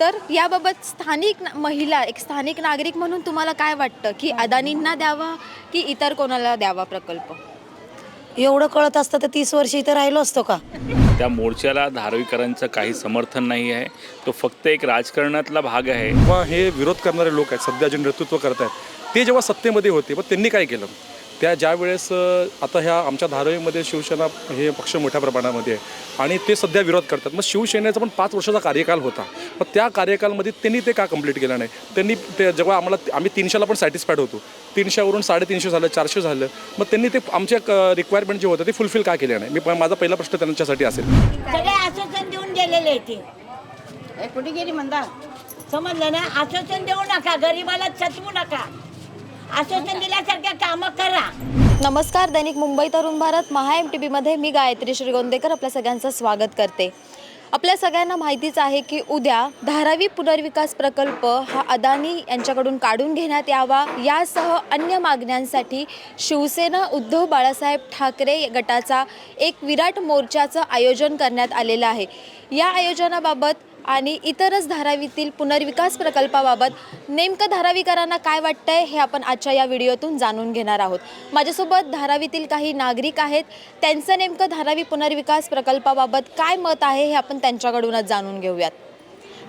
तर याबाबत स्थानिक महिला एक स्थानिक नागरिक म्हणून तुम्हाला काय वाटतं? की अदानींना द्यावा की इतर कोणाला द्यावा प्रकल्प? एवढं कळत असतं तर तीस वर्ष इथं राहिलो असतो का? त्या मोर्चाला धारावीकरांचं काही समर्थन नाही आहे. तो फक्त एक राजकारणातला भाग आहे. किंवा हे विरोध करणारे लोक आहेत सध्या जे नेतृत्व करत आहेत ते जेव्हा सत्तेमध्ये होते पण त्यांनी काय केलं? त्या ज्या वेळेस आता ह्या आमच्या धारावीमध्ये शिवसेना हे पक्ष मोठ्या प्रमाणामध्ये आहे आणि ते सध्या विरोध करतात. मग शिवसेनेचा पण पाच वर्षाचा कार्यकाल होता. मग त्या कार्यकालमध्ये त्यांनी ते का कंप्लीट केलं नाही? त्यांनी ते जेव्हा आम्हाला आम्ही तीनशेला पण सॅटिस्फाईड होतो. तीनशेवरून साडेतीनशे झालं चारशे झालं. मग त्यांनी ते आमच्या रिक्वायरमेंट जे होतं ते फुलफिल का केले नाही? मी माझा पहिला प्रश्न त्यांच्यासाठी असेल. सगळे आश्वासन देऊन गेलेले ते. कुठे गेली म्हणता समजलं ना? आश्वासन देऊ नका गरीबाला छतवू नका. आश्वासन दिल्यासारख्या कामं करा. नमस्कार दैनिक मुंबई तरुण भारत महा एम टी बीमध्ये मी गायत्री श्रीगोंदेकर आपल्या सगळ्यांचं स्वागत करते. आपल्या सगळ्यांना माहितीच आहे की उद्या धारावी पुनर्विकास प्रकल्प हा अदानी यांच्याकडून काढून घेण्यात यावा. यासह अन्य मागण्यांसाठी शिवसेना उद्धव बाळासाहेब ठाकरे गटाचा एक विराट मोर्चाचं आयोजन करण्यात आलेलं आहे. या आयोजनाबाबत आणि इतरच धारावीतील पुनर्विकास प्रकल्पाबाबत नेमकं धारावीकरांना काय वाटतंय हे आपण आजच्या या व्हिडिओतून जाणून घेणार आहोत. माझ्यासोबत धारावीतील काही नागरिक आहेत. त्यांचं नेमकं धारावी पुनर्विकास प्रकल्पाबाबत काय मत आहे हे आपण त्यांच्याकडूनच जाणून घेऊयात.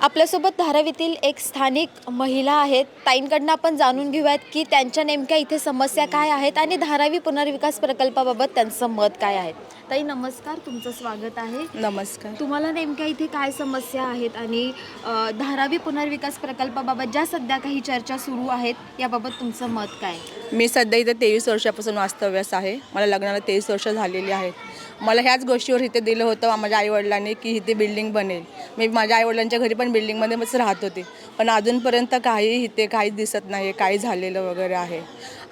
आपल्यासोबत धारावीतील एक स्थानिक महिला आहेत. ताईंकडनं आपण जाणून घेऊयात की त्यांच्या नेमक्या इथे समस्या काय आहेत आणि धारावी पुनर्विकास प्रकल्पाबाबत त्यांचं मत काय आहे. ताई नमस्कार. तुमचं स्वागत आहे. नमस्कार. तुम्हाला नेमक्या इथे काय समस्या आहेत आणि अ, धारावी पुनर्विकास प्रकल्पाबाबत ज्या सध्या काही चर्चा सुरू आहेत याबाबत तुमचं मत काय मी सध्या इथे तेवीस वर्षापासून वास्तव्यास आहे. मला लग्नाला तेवीस वर्ष झालेली आहेत. मला ह्याच गोष्टीवर इथे दिलं होतं माझ्या आईवडिलांनी की इथे बिल्डिंग बनेल. मी माझ्या आईवडिलांच्या घरी पण बिल्डिंगमध्येच राहत होते. पण अजूनपर्यंत काही इथे काहीच दिसत नाही काही झालेलं वगैरे आहे.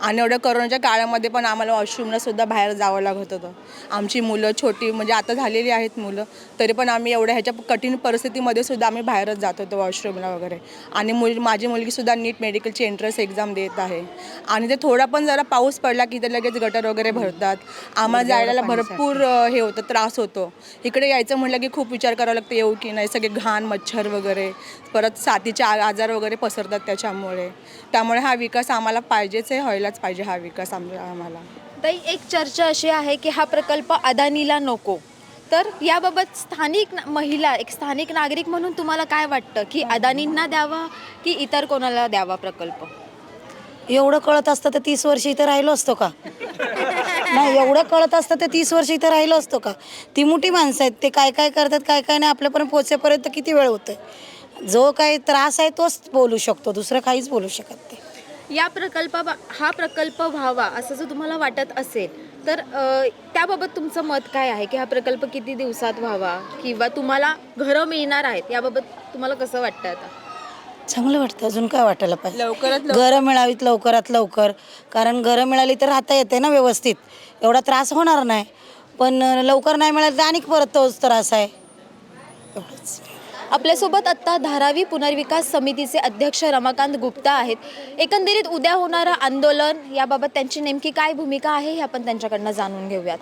आणि एवढ्या करोनाच्या काळामध्ये पण आम्हाला वॉशरूमला सुद्धा बाहेर जावं लागत होतं. आमची मुलं छोटी म्हणजे आता झालेली आहेत मुलं तरी पण आम्ही एवढ्या ह्याच्या कठीण परिस्थितीमध्ये सुद्धा आम्ही बाहेरच जात होतो वॉशरूमला वगैरे. आणि मुल माझी मुलगीसुद्धा नीट मेडिकलची एंट्रन्स एक्झाम देत आहे. आणि ते थोडा पण जरा पाऊस पडला की ते लगेच गटर वगैरे भरतात. आम्हाला जायला भरपूर हे होतं त्रास होतो. इकडे यायचं म्हटलं की खूप विचार करावा लागतं येऊ की नाही सगळे घाण मच्छर वगैरे. परत साथीचे आजार वगैरे पसरतात त्याच्यामुळे. त्यामुळे हा विकास आम्हाला पाहिजेच आहे व्हायलाच पाहिजे हा विकास आम- आम्हाला. ताई एक चर्चा अशी आहे की हा प्रकल्प अदानीला नको. तर याबाबत स्थानिक ना- महिला एक स्थानिक नागरिक म्हणून तुम्हाला काय वाटतं? की अदानींना द्यावा की इतर कोणाला द्यावा प्रकल्प? एवढं कळत असतं तर तीस वर्ष इथं राहिलो असतो का? नाही एवढं कळत असतं तर तीस वर्ष इथं राहिलो असतो का? ती मोठी माणसं आहेत ते काय काय करतात काय काय नाही आपल्यापर्यंत पोचेपर्यंत किती वेळ होतोय? जो काही त्रास आहे तोच बोलू शकतो दुसरं काहीच बोलू शकत नाही. या प्रकल्पा हा प्रकल्प व्हावा असं जर तुम्हाला वाटत असेल तर अ, त्याबाबत तुमचं मत काय आहे? की हा प्रकल्प किती दिवसात व्हावा? किंवा तुम्हाला घरं मिळणार आहेत याबाबत तुम्हाला कसं वाटतं आता? चांगलं वाटतं. अजून काय वाटायला पाहिजे? लवकरात घरं मिळावीत लवकरात लवकर. कारण घरं मिळाली तर राहता येते ना व्यवस्थित. एवढा त्रास होणार नाही. पण लवकर नाही मिळालं तर आणि परत तोच त्रास आहे. एवढंच. आपल्यासोबत आत्ता धारावी पुनर्विकास समितीचे अध्यक्ष रमाकांत गुप्ता आहेत. एकंदरीत उद्या होणारं आंदोलन याबाबत त्यांची नेमकी काय भूमिका आहे हे आपण त्यांच्याकडनं जाणून घेऊयात.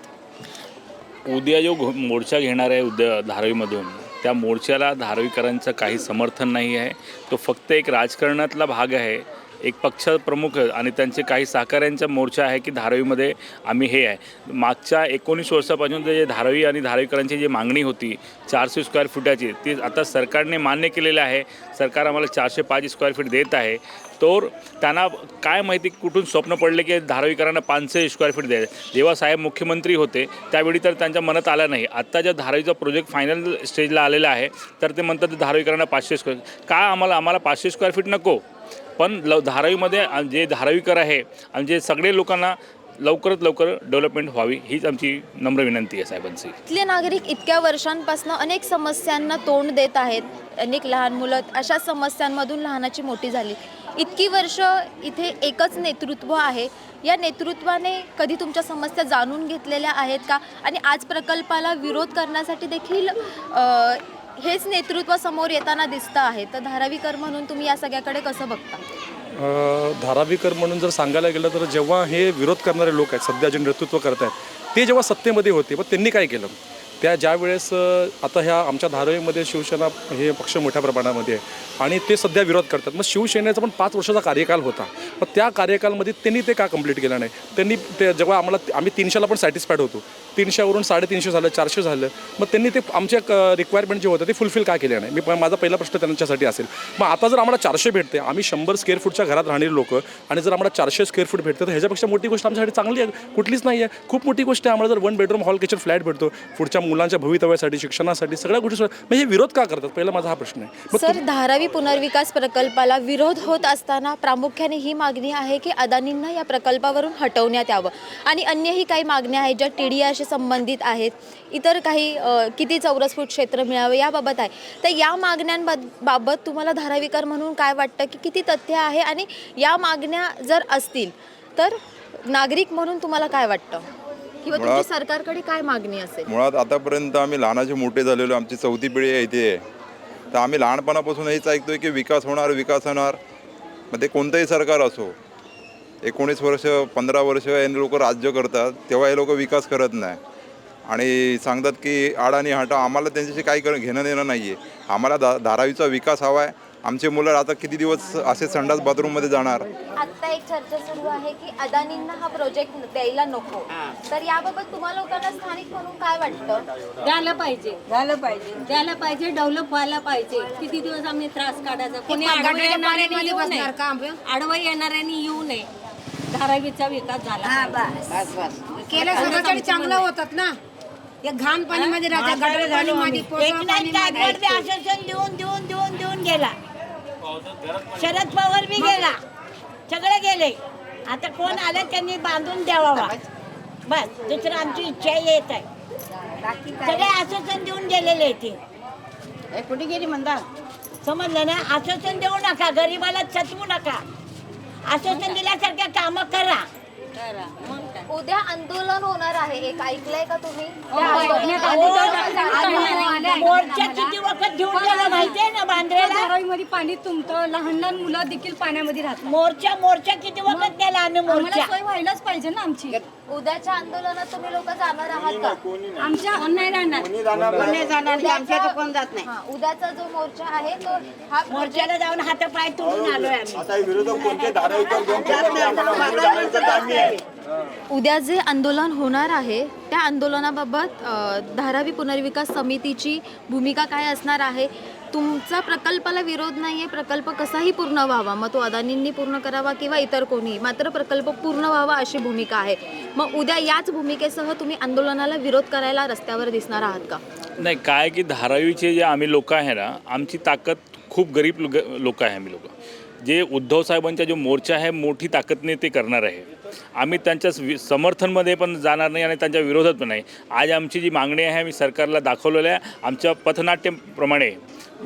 उद्या जो मोर्चा घेणार आहे उद्या धारावीमधून त्या मोर्चाला धारावीकरांचं काही समर्थन नाही आहे. तो फक्त एक राजकारणातला भाग आहे. एक पक्ष प्रमुख आणि त्यांचे काही सहकाऱ्यांचा मोर्चा आहे की धारावीमध्ये आम्ही हे आहे. मागच्या एकोणीस वर्षापासून जे धारावी आणि धारावीकरांची जी मागणी होती चारशे स्क्वेअर फुटाची ती आता सरकारने मान्य केलेलं आहे. सरकार आम्हाला चारशे पाच स्क्वेअर फीट देत आहे. तर त्यांना काय माहिती कुठून स्वप्न पडले की धारावीकरांना पाचशे स्क्वेअर फीट द्यायचे. जेव्हा साहेब मुख्यमंत्री होते त्यावेळी तर त्यांच्या मनात आलं नाही. आत्ता ज्या धारावीचा प्रोजेक्ट फायनल स्टेजला आलेला आहे तर ते म्हणतात धारावीकरांना पाचशे स्क्वेअर का आम्हाला आम्हाला पाचशे स्क्वेअर फीट नको? पण लव धारावीमध्ये जे धारावीकर आहे आणि जे सगळे लोकांना लवकरात लवकर डेव्हलपमेंट व्हावी हीच आमची नम्र विनंती आहे साहेबांची. इथले नागरिक इतक्या वर्षांपासून अनेक समस्यांना तोंड देत आहेत. अनेक लहान मुलं अशा समस्यांमधून लहानाची मोठी झाली. इतकी वर्ष इथे एकच नेतृत्व आहे. या नेतृत्वाने कधी तुमच्या समस्या जाणून घेतलेल्या आहेत का? आणि आज प्रकल्पाला विरोध करण्यासाठी देखील हेच नेतृत्व समोर येताना दिसतं आहे. तर धारावीकर म्हणून तुम्ही या सगळ्याकडे कसं बघता? धारावीकर म्हणून जर सांगायला गेलं तर जेव्हा हे विरोध करणारे लोक आहेत सध्या जे नेतृत्व करत आहेत ते जेव्हा सत्तेमध्ये होते पण त्यांनी काय केलं? त्या ज्या वेळेस आता ह्या आमच्या धारावीमध्ये शिवसेना हे पक्ष मोठ्या प्रमाणामध्ये आहे आणि ते सध्या विरोध करतात. मग शिवसेनेचा पण पाच वर्षाचा कार्यकाल होता. मग त्या कार्यकालमध्ये त्यांनी ते का कंप्लीट केलं नाही? त्यांनी ते जेव्हा आम्हाला आम्ही तीनशेला पण सॅटिस्फाईड होतो. तीनशेवरून साडेतीनशे झालं चारशे झालं. मग त्यांनी ते आमच्या रिक्वायरमेंट जे होतं ते फुलफिल का केले नाही? मी प- माझा पहिला प्रश्न त्यांच्यासाठी असेल. मग आता जर आम्हाला चारशे भेटते आम्ही शंभर स्क्वेअर फूटच्या घरात राहणारी लोक आणि जर आम्हाला चारशे स्क्वेअर फूट भेटते तर ह्याच्यापेक्षा मोठी गोष्ट आमच्यासाठी चांगली आहे. कुठलीच नाही आहे खूप मोठी गोष्ट आहे. आम्हाला जर one bedroom hall kitchen flat भेटतो पुढच्या मुलांच्या भवितव्यासाठी शिक्षणासाठी सगळ्या गोष्टी म्हणजे विरोध का करतात? पहिला माझा हा प्रश्न आहे. सर धारावी पुनर्विकास प्रकल्पाला विरोध होत असताना प्रामुख्याने ही मागणी आहे की अदानींना या प्रकल्पावरून हटवण्यात यावं. आणि अन्यही काही मागण्या आहेत ज्या टी डी आरशी संबंधित आहेत. इतर काही किती चौरस फूट क्षेत्र मिळावं याबाबत आहे. तर या मागण्यांबाबत तुम्हाला धारावीकर म्हणून काय वाटतं की किती तथ्य आहे आणि या मागण्या जर असतील तर नागरिक म्हणून तुम्हाला काय वाटतं? किंवा तुमची सरकारकडे काय मागणी असेल? मुळात आतापर्यंत आम्ही लहानाचे मोठे झालेलो आमची चौथी पिढी आहे इथे. तर आम्ही लहानपणापासून हेच ऐकतोय की विकास होणार विकास होणार. मग ते कोणतंही सरकार असो एकोणीस वर्ष पंधरा वर्ष हे लोक राज्य करतात तेव्हा हे लोक विकास करत नाही. आणि सांगतात की आडाणी हाटा आम्हाला त्यांच्याशी काही घेणं देणं नाही आहे आम्हाला दा धारावीचा विकास हवा आहे आमचे मुलं आता किती दिवस असे संडास बाथरूममध्ये जाणार? आता एक चर्चा सुरू आहे की अदानींना हा प्रोजेक्ट द्यायला नको. तर याबाबत तुम्हाला लोकांना स्थानिक म्हणून काय वाटतं? द्यायला पाहिजे. झालं पाहिजे. द्यायला पाहिजे डेव्हलप व्हायला पाहिजे. किती दिवस आम्ही त्रास काढायचा? कोणी आडवं येणाऱ्यांनी येऊ नये. आडवं येणाऱ्यांनी येऊ नये. धारावीचा विकास झाला. केलं चांगलं होतात ना? एक घाण पाणीमध्ये राहतात गटर पाणीमध्ये आश्वासन देऊन देऊन देऊन देऊन गेला. शरद पवार बी गेला. सगळे गेले. आता कोण आले त्यांनी बांधून द्यावा. बस दुसरं आमची इच्छा येत आहे. सगळे आश्वासन देऊन गेलेले ते. कुठे गेली म्हणता समजलं ना? आश्वासन देऊ नका. गरीबाला चतवू नका. आश्वासन दिल्यासारख्या कामं करा. मग? उद्या आंदोलन होणार आहे. एक ऐकलंय का तुम्ही? मोर्चा किती वखत घेऊन गेला माहितीये ना बांद्रेला? धारावीमध्ये पाणी तुमतं लहान लहान मुलं देखील पाण्यामध्ये राहतात. मोर्चा मोर्चा किती वखत गेला आम्ही आम्हाला मोर्चा? सोय व्हायलाच पाहिजे ना आमची. उद्याच्या आंदोलनात तुम्ही लोक जाणार आहात का? आमच्या कोण नाही राहणार कोण जात नाही. हा उद्याचा जो मोर्चा आहे तो हा मोर्चाला जाऊन हातापाय तोडून आलोय आम्ही. उद्या जे आंदोलन होणार आहे त्या आंदोलनाबाबत धारावी पुनर्विकास समितीची भूमिका काय असणार आहे? तुमचा प्रकल्पाला विरोध नाही आहे प्रकल्प कसाही पूर्ण व्हावा. मग तो अदानींनी पूर्ण करावा किंवा इतर कोणी? मात्र प्रकल्प पूर्ण व्हावा अशी भूमिका आहे. मग उद्या याच भूमिकेसह तुम्ही आंदोलनाला विरोध करायला रस्त्यावर दिसणार आहात का? नाही काय की धारावीचे जे आम्ही लोक आहे ना आमची ताकद खूप गरीब लोक आहे आम्ही लोक. जे उद्धव साहेबांचा जो मोर्चा आहे मोठी ताकदने ते करणार आहे. आम्ही त्यांच्या वि- समर्थनमध्ये पण जाणार नाही आणि त्यांच्या विरोधात पण नाही. आज आमची जी मागणी आहे आम्ही सरकारला दाखवलेल्या आहे. आमच्या पथनाट्यप्रमाणे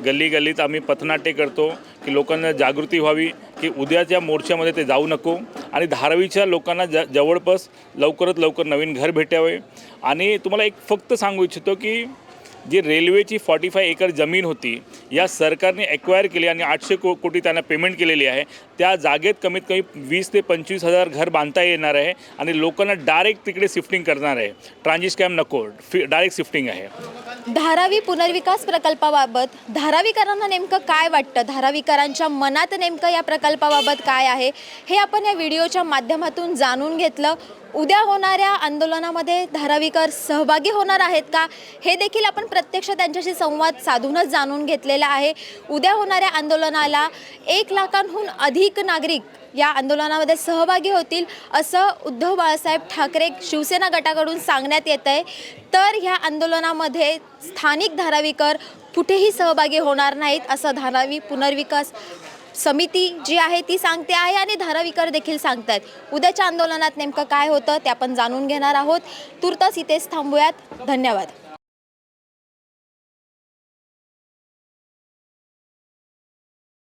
गल्ली गल्लीत आम्ही पथनाट्य करतो की लोकांना जागृती व्हावी की उद्याच्या मोर्चामध्ये ते जाऊ नको आणि धारावीच्या लोकांना ज जवळपास लवकरात लवकर नवीन घर भेटावे. आणि तुम्हाला एक फक्त सांगू इच्छितो की जी रेल्वेची फॉर्टी फाय एकर जमीन होती या सरकारने एक्वायर केली आणि आठशे को कोटी त्यांना पेमेंट केलेली आहे. त्या जागेत कमीत कमी वीस ते पंचवीस हजार घर बांधता येणार आहे आणि लोकांना डायरेक्ट तिकडे शिफ्टिंग करणार आहे. ट्रान्झिट कॅम्प नको डायरेक्ट शिफ्टिंग आहे. धारावी पुनर्विकास प्रकल्पाबाबत धारावीकरांना नेमकं काय वाटतं? धारावीकरांच्या मनात नेमकं या प्रकल्पाबाबत काय आहे? हे आपण या व्हिडिओच्या माध्यमातून जाणून घेतलं. उद्या होणाऱ्या आंदोलनामध्ये धारावीकर सहभागी होणार आहेत का? हे देखील आपण प्रत्यक्ष त्यांच्याशी संवाद साधूनच जाणून घेतलेला आहे. उद्या होणाऱ्या आंदोलनाला एक लाखांहून अधिक नागरिक या आंदोलनामध्ये सहभागी होतील असं उद्धव बाळासाहेब ठाकरे शिवसेना गटाकडून सांगण्यात येत आहे. तर ह्या आंदोलनामध्ये स्थानिक धारावीकर कुठेही सहभागी होणार नाहीत असं धारावी पुनर्विकास समिती जी आहे ती सांगते आहे आणि धारावीकर देखील सांगत आहेत उद्याच्या आंदोलनात नेमकं काय होतं ते आपण जाणून घेणार आहोत. तुर्तास इथेच थांबूयात. धन्यवाद.